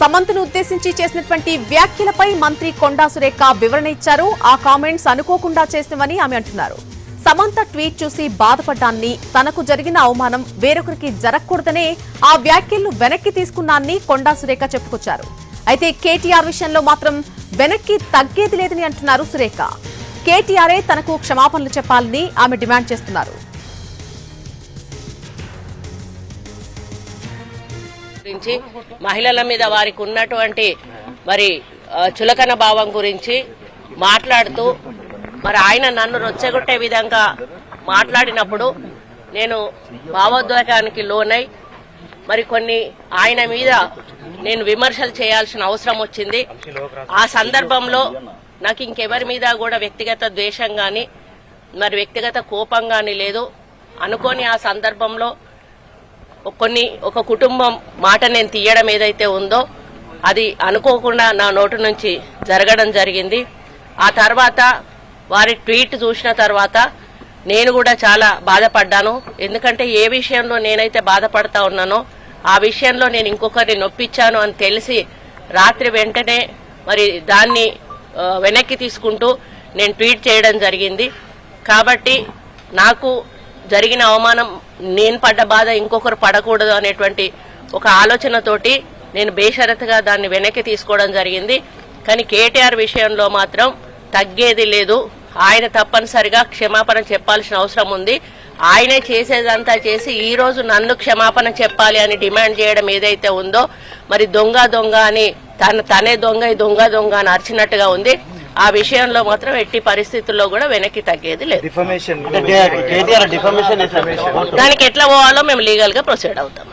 సమంతను ఉద్దేశించి చేసినటువంటి వ్యాఖ్యలపై మంత్రి కొండా సురేఖ వివరణ ఇచ్చారు. ఆ కామెంట్స్ అనుకోకుండా చేసినవని ఆమె అంటున్నారు. సమంత ట్వీట్ చూసి బాధపడ్డాన్ని తనకు జరిగిన అవమానం వేరొకరికి జరగకూడదనే ఆ వ్యాఖ్యలను వెనక్కి తీసుకున్నాన్ని కొండా సురేఖ చెప్పుకొచ్చారు. అయితే కేటీఆర్ విషయంలో మాత్రం వెనక్కి తగ్గేది లేదని అంటున్నారు సురేఖ. కేటీఆరే తనకు క్షమాపణలు చెప్పాలని ఆమె డిమాండ్ చేస్తున్నారు. గురించి మహిళల మీద వారికి ఉన్నటువంటి మరి చులకన భావం గురించి మాట్లాడుతూ మరి ఆయన నన్ను రొచ్చగొట్టే విధంగా మాట్లాడినప్పుడు నేను భావోద్వేగానికి లోనై మరి కొన్ని ఆయన మీద నేను విమర్శలు చేయాల్సిన అవసరం వచ్చింది. ఆ సందర్భంలో నాకు ఇంకెవరి మీద కూడా వ్యక్తిగత ద్వేషం కానీ మరి వ్యక్తిగత కోపం కానీ లేదు. అనుకోని ఆ సందర్భంలో కొన్ని ఒక కుటుంబం మాట నేను తీయడం ఏదైతే ఉందో అది అనుకోకుండా నా నోటు నుంచి జరగడం జరిగింది. ఆ తర్వాత వారి ట్వీట్ చూసిన తర్వాత నేను కూడా చాలా బాధపడ్డాను. ఎందుకంటే ఏ విషయంలో నేనైతే బాధపడతా ఉన్నానో ఆ విషయంలో నేను ఇంకొకరిని నొప్పించాను అని తెలిసి రాత్రి వెంటనే మరి దాన్ని వెనక్కి తీసుకుంటూ నేను ట్వీట్ చేయడం జరిగింది. కాబట్టి నాకు జరిగిన అవమానం నేను పడ్డ బాధ ఇంకొకరు పడకూడదు అనేటువంటి ఒక ఆలోచనతోటి నేను బేషరతుగా దాన్ని వెనక్కి తీసుకోవడం జరిగింది. కానీ కేటీఆర్ విషయంలో మాత్రం తగ్గేది లేదు. ఆయన తప్పనిసరిగా క్షమాపణ చెప్పాల్సిన అవసరం ఉంది. ఆయనే చేసేదంతా చేసి ఈ రోజు నన్ను క్షమాపణ చెప్పాలి అని డిమాండ్ చేయడం ఏదైతే ఉందో మరి దొంగ దొంగ అని తన తనే దొంగ దొంగ దొంగ అని అరిచినట్టుగా ఉంది. ఆ విషయంలో మాత్రం ఎట్టి పరిస్థితుల్లో కూడా వెనక్కి తగ్గేది లేదు. దానికి ఎట్లా పోవాలో మేము లీగల్గా ప్రొసీడ్ అవుతామండి